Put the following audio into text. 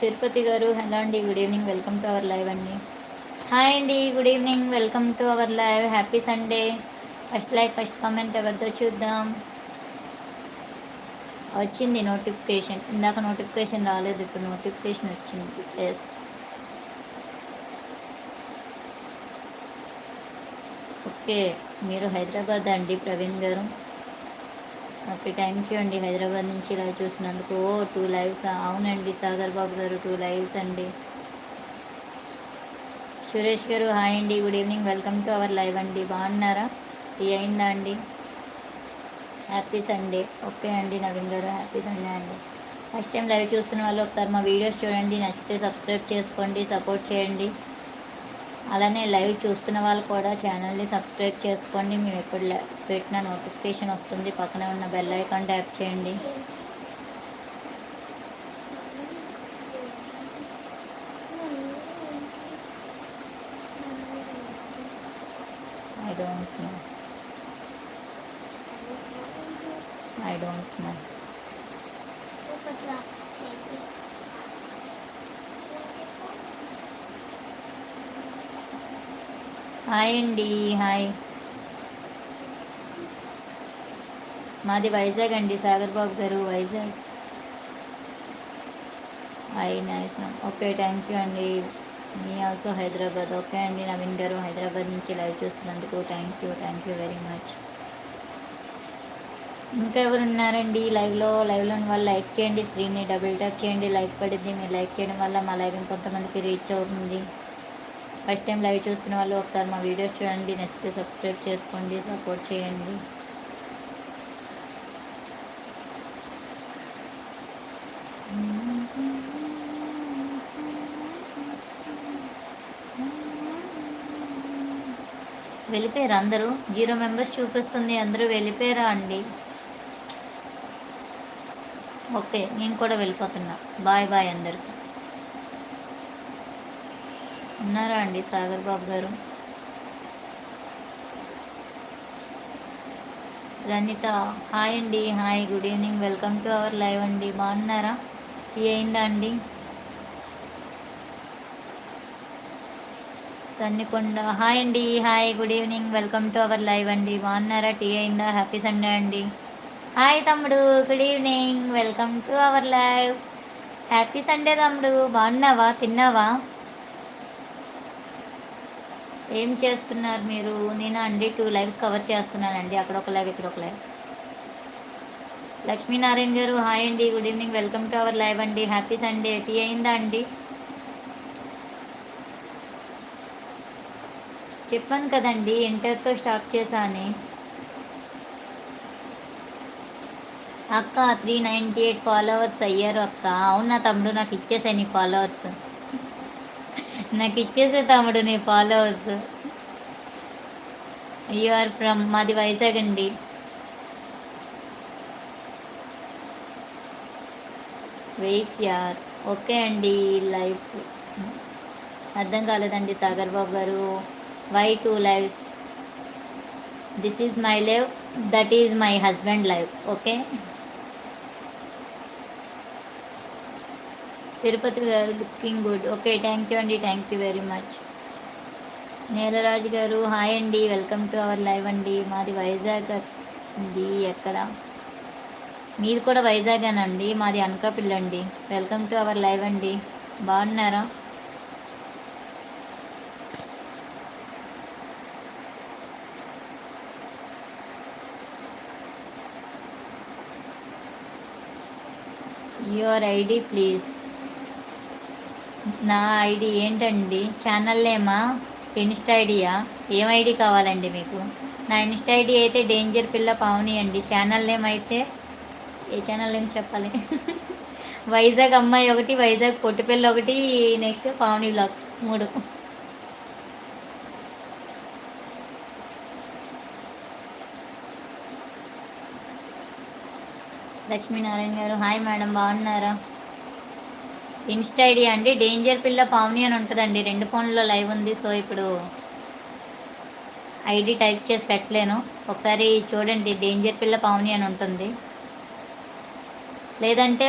తిరుపతి గారు హలో అండి good evening welcome to our live అండి. హాయ్ అండి good evening welcome to our live happy Sunday first like first comment ఎవరితో చూద్దాం. వచ్చింది నోటిఫికేషన్ ఇందాక నోటిఫికేషన్ రాలేదు ఇప్పుడు నోటిఫికేషన్ వచ్చింది. ఎస్ ఓకే మీరు హైదరాబాద్ అండి ప్రవీణ్ గారు. ఓకే థ్యాంక్ యూ అండి. హైదరాబాద్ నుంచి లైవ్ చూస్తున్నందుకు ఓ టూ లైవ్స్ అవునండి సాగర్ బాబు గారు టూ లైవ్స్ అండి. సురేష్ గారు హాయ్ అండి. Good evening welcome to our live అండి. బాగున్నారా? టీ అయిందా అండి? హ్యాపీ సండే ఓకే అండి నవీన్ గారు హ్యాపీ సండే అండి. ఫస్ట్ టైం లైవ్ చూస్తున్న వాళ్ళు ఒకసారి మా వీడియోస్ చూడండి. నచ్చితే సబ్స్క్రైబ్ చేసుకోండి సపోర్ట్ చేయండి. అలానే లైవ్ చూస్తున్న వాళ్ళు కూడా ఛానల్ని సబ్స్క్రైబ్ చేసుకోండి. మేము ఎప్పుడు పెట్టిన నోటిఫికేషన్ వస్తుంది. పక్కనే ఉన్న బెల్ ఐకాన్ ట్యాప్ చేయండి. I don't know I don't know hi అండి హాయ్. మాది వైజాగ్ అండి సాగర్ బాబు గారు Vizag. Hi nice okay thank you అండి. మీ ఆల్సో హైదరాబాద్. ఓకే అండి నవీన్ గారు హైదరాబాద్ నుంచి live చూస్తున్నందుకు thank you thank you very much. ఇంకా ఎవరు ఉన్నారండి? లైవ్లో లైవ్లో ఉన్న వాళ్ళు లైక్ చేయండి స్క్రీన్ని డబుల్ ట్యాప్ చేయండి లైక్ పడింది మీరు లైక్ చేయడం వల్ల మా లైవ్ ఇంకొంతమందికి రీచ్ అవుతుంది. ఫస్ట్ టైం లైవ్ చూస్తున్న వాళ్ళు ఒకసారి మా వీడియోస్ చూడండి నచ్చితే సబ్స్క్రైబ్ చేసుకోండి సపోర్ట్ చేయండి. వెళ్ళిపోయారు అందరూ? జీరో మెంబర్స్ చూపిస్తుంది అందరూ వెళ్ళిపోయారా అండి? ఓకే నేను కూడా వెళ్ళిపోతున్నా. బాయ్ బాయ్ అందరికి. ఉన్నారా అండి సాగర్ బాబు గారు? రనిత హాయ్ అండి hi good evening welcome to our live అండి బాగున్నారా? టీ అయిందా అండి? తన్నికొండ హాయ్ అండి hi good evening welcome to our live అండి బాగున్నారా? టీ అయిందా? హ్యాపీ సండే అండి. హాయ్ తమ్ముడు good evening welcome to our live. Happy Sunday తమ్ముడు బాగున్నావా? తిన్నావా? ఏం చేస్తున్నారు మీరు? నేను అండి టూ లైవ్స్ కవర్ చేస్తున్నానండి. అక్కడ ఒక లైవ్ ఇక్కడ ఒక లైవ్ లక్ష్మీనారాయణ గారు హాయ్ అండి. Good evening welcome to our live అండి. హ్యాపీ సండే టీ అయిందా అండి? చెప్పాను కదండి ఇంటర్తో స్టాప్ చేశాను. అక్క త్రీ నైంటీ ఎయిట్ ఫాలోవర్స్ అయ్యారు అక్క. అవునా తమ్ముడు నాకు ఇచ్చేసాయి నీ ఫాలోవర్స్ నాకు ఇచ్చేసే తమ్ముడు నీ ఫాలోవర్స్ యు ఆర్ ఫ్రమ్ మాది వైజాగ్ అండి. వెయిట్ యార్ ఓకే అండి లైఫ్ అర్థం కాలేదండి సాగర్ బాబు గారు. Why two lives this is my live that is my husband live okay Tirupati గారు looking good. Okay thank you అండి thank you very much Neelaraju గారు హాయ్ అండి వెల్కమ్ టు అవర్ లైవ్ అండి. మాది వైజాగ్ అండి ఎక్కడ? మీది కూడా వైజాగ్ అండి మాది అనకాపల్లి అండి. వెల్కమ్ టు అవర్ లైవ్ అండి. బాగున్నారా? యువర్ ఐడి ప్లీజ్ నా ఐడి ఏంటండి? ఛానల్ నేమా? ఇన్స్టా ఐడియా? ఏం ఐడి కావాలండి మీకు? నా ఇన్స్టా ఐడి అయితే డేంజర్ పిల్ల పావని అండి. ఛానల్ నేమ్ అయితే ఏ ఛానల్ నేమ్ చెప్పాలి? వైజాగ్ అమ్మాయి ఒకటి వైజాగ్ పొట్టిపిల్ల ఒకటి నెక్స్ట్ పావని బ్లాగ్స్ మూడు. లక్ష్మీనారాయణ గారు హాయ్ మేడం బాగున్నారా? ఇన్స్టా ఐడి అండి. డేంజర్ పిల్ల పావని అని ఉంటుందండి. రెండు ఫోన్లో లైవ్ ఉంది. సో ఇప్పుడు ఐడి టైప్ చేసి పెట్టలేను. ఒకసారి చూడండి. డేంజర్ పిల్ల పావని అని ఉంటుంది. లేదంటే